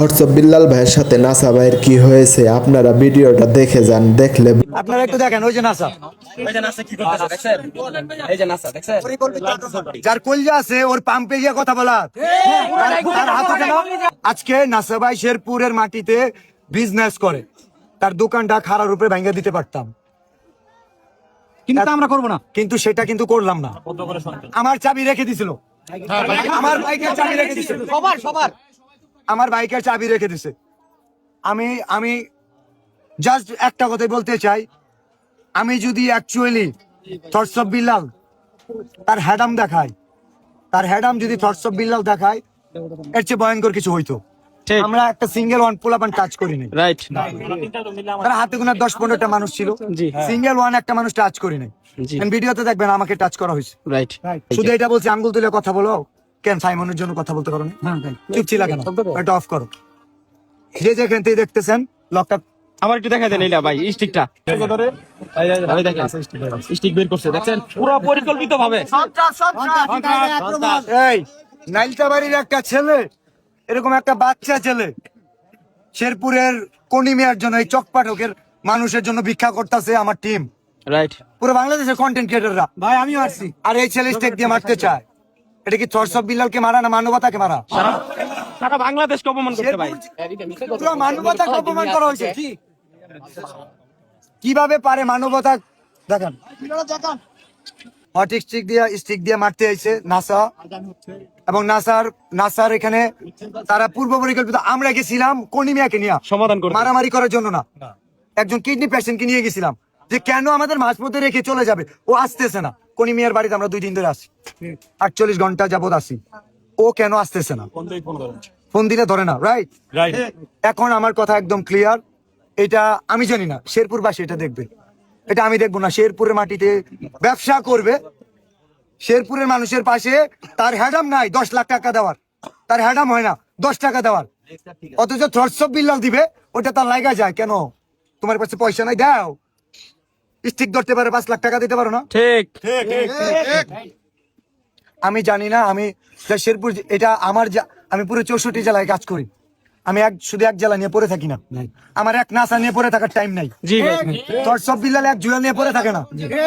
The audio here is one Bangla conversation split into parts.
হোয়াটসঅ্যাপ বিল্লাল ভাইয়ের সাথে নাসা ভাইয়ের কি হয়েছে? আপনারা ভিডিওটা দেখে যান দেখলে আপনারা একটু দেখেন ওই যে নাসা। এই যে নাসা কি করতেছে দেখছেন? এই যে নাসা দেখছেন? যার কলজা আছে ওর পাম্পে গিয়ে কথা বলা। তার হাতে কেন? আজকে নাসা ভাই শেরপুরের মাটিতে বিজনেস করে। তার দোকানটা খারাপ উপরে ভেঙে দিতে পারতাম। কিন্তু তা আমরা করব না। কিন্তু সেটা কিন্তু করলাম না। আমার চাবি রেখে দিছিল। আমার বাইকের চাবি রেখে দিছিল। সবার সবার। আমার বাইকের চাবি রেখে দিছে। আমি আমি জাস্ট একটা কথাই বলতে চাই। আমি যদি অ্যাকচুয়ালি থটস অফ বিল্লাল তার হ্যাডাম দেখায় তার হ্যাডাম যদি থটস অফ বিল্লাল দেখায় এর চেয়ে ভয়ঙ্কর কিছু হইতো। আমরা একটা সিঙ্গেল ওয়ান পোলাপান টাচ করিনি। রাইট তার হাতে গোনা দশ পনেরোটা মানুষ ছিল। সিঙ্গেল ওয়ান একটা মানুষ টাচ করি নাই ভিডিওতে দেখবেন আমাকে টাচ করা হয়েছে। রাইট শুধু এটা বলছি আঙ্গুল তুলে কথা বলো। কেন সাইমনের জন্য কথা বলতে পারো না? চুপ ছিল কেন? এটা অফ করো। যে যেখান থেকে দেখতেছেন লকটা আমার একটু দেখা দেন এইলা ভাই স্টিকটা ভাই দেখেন স্টিক বের করছে দেখছেন? পুরো পরিকল্পিত ভাবে এই নাইলতাবাড়ির একটা ছেলে এরকম একটা বাচ্চা ছেলে শেরপুরের কনিমিয়ার জন্য এই চকপাঠকের মানুষের জন্য ভিক্ষা করতেছে আমার টিম রাইট পুরো বাংলাদেশের কন্টেন্ট ক্রিয়েটররা ভাই আমিও আসছি। আর এই ছেলে স্টেক দিয়ে মারতে চায়। এটা কি থরসব বিল্লালকে মারা না মানবতাকে মারা? সারা বাংলাদেশকে অপমান করতে ভাই। পুরো মানবতাকে অপমান করা হয়েছে। কীভাবে পারে মানবতা? দেখেন। হট স্টিক দিয়ে স্টিক দিয়ে মারতে আইছে নাসা এবং নাসার নাসার এখানে তারা পূর্ব পরিকল্পিত আমরা গেছিলাম কনিমিয়াকে নিয়ে। সমাধান করতে। মারামারি করার জন্য না। একজন কিডনি পেশেন্টকে নিয়ে গেছিলাম। যে কেন আমাদের মাঝপথে রেখে চলে যাবে? ও আসতেছে না। কনিমিয়ার বাড়িতে আমরা দুই দিন ধরে আসি আটচল্লিশ ঘণ্টা যাবত আসি ও কেন আসতেছে না? ফোন দিলে ধরে না রাইট এখন আমার কথা একদম ক্লিয়ার এটা আমি জানি না শেরপুর শেরপুরবাসী এটা দেখবে। এটা আমি দেখব না শেরপুরের মাটিতে ব্যবসা করবে। শেরপুরের মানুষের পাশে তার হ্যাডাম নাই দশ লাখ টাকা দেওয়ার। তার হ্যাডাম হয় না দশ টাকা দেওয়ার। অথচ থ্রটস বিল্লাল দিবে ওটা তার লাগা যায়। কেন? তোমার কাছে পয়সা নাই দাও। স্টিক ধরতে পারে পাঁচ লাখ টাকা দিতে পারো না? ঠিক। আমি জানি না আমি শেরপুর এটা আমার আমি পুরো চৌষট্টি জেলায় কাজ করি। আমি এক শুধু এক জেলা নিয়ে পড়ে থাকি না। আমার এক নাসা নিয়ে পড়ে থাকার টাইম নাই। তোর সব বিল্লাল এক জুয়েল নিয়ে পড়ে থাকে না।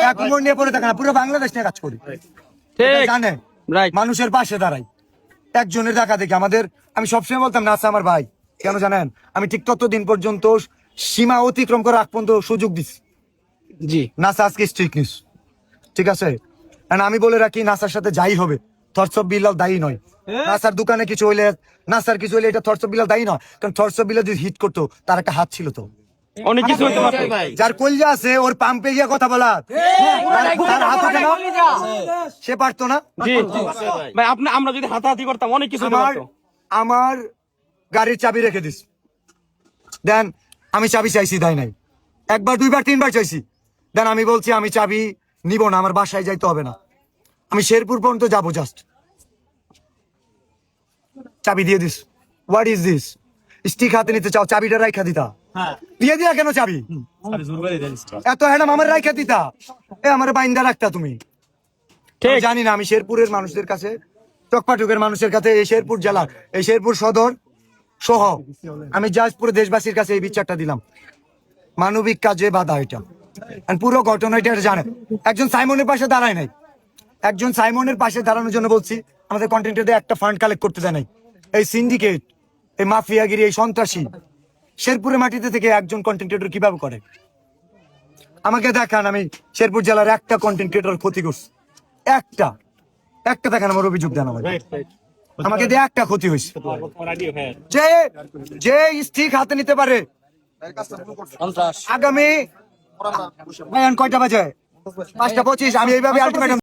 এক উমর নিয়ে পড়ে থাকে না। পুরো বাংলাদেশ নিয়ে কাজ করি। জানে। মানুষের পাশে দাঁড়াই। একজনের দেখা দেখি। আমাদের আমি সবসময় বলতাম নাসা আমার ভাই। কেন জানেন? আমি ঠিক ততদিন পর্যন্ত সীমা অতিক্রম করে আগ পর্যন্ত সুযোগ দিছি। জি। নাসা আজকে স্ট্রিক নিউজ ঠিক আছে? আমি বলে রাখি নাসার সাথে যাই হবে। থরসব বিল্লাল দায়ী নয়। নাসার দোকানে কিছু হইলে নাসার কিছু হইলে এটা থরসব বিল্লাল দায়ী নয়। কারণ থরসব বিল্লাল যদি হিট করতো তার একটা হাত ছিল তো। অনেক কিছু হতে পারতো। যার কলজা আছে ওর পাম্পে গিয়ে কথা বলা। তার- কেন? সে পারতো না? জি ভাই। আপনি আমরা যদি হাতাহাতি করতাম অনেক কিছু হতে আমার আমার গাড়ির চাবি রেখে দিস। দেন আমি চাবি চাইছি তাই নাই। একবার দুইবার তিনবার চাইছি। দেন আমি বলছি আমি চাবি নিব না আমার বাসায় যাইতে হবে না। আমি শেরপুর পর্যন্ত যাব জাস্ট চাবি দিয়ে this. What is this stick হাতে নিতে চাও চাবিটা রাইখা দিতা। দিয়ে দিয়া কেন চাবি? এত হ্যাডাম আমার রাইখা দিতা। এ আমার বাইন্দা রাখতা তুমি। ঠিক। জানি না আমি শেরপুরের মানুষদের কাছে চকপাটুকের মানুষের কাছে এই শেরপুর জেলার এই শেরপুর সদর সহ। আমি জাস্ট পুরো দেশবাসীর কাছে এই বিচারটা দিলাম। মানবিক কাজে বাধা এটা। পুরো ঘটনা এটা জানে একজন সাইমনের পাশে দাঁড়ায় নাই। একজন সাইমনের পাশে দাঁড়ানোর জন্য বলছি আমাদের কন্টেন্টের একটা ফান্ড কালেক্ট করতে দেয় নাই। এই সিন্ডিকেট এই মাফিয়াগিরি এই সন্ত্রাসী শেরপুরের মাটিতে থেকে একজন কন্টেন্টেটর কীভাবে করে? আমাকে দেখান আমি শেরপুর জেলার একটা কন্টেন্ট ক্রিয়েটর ক্ষতি করছি। একটা। একটা দেখান আমার অভিযোগ দেন আমাকে। আমাকে দিয়ে একটা ক্ষতি হয়েছে। যে যে স্টিক হাতে নিতে পারে আগামী কয়টা বাজে? পাঁচটা পঁচিশ আমি এইভাবে আলটিমেটাম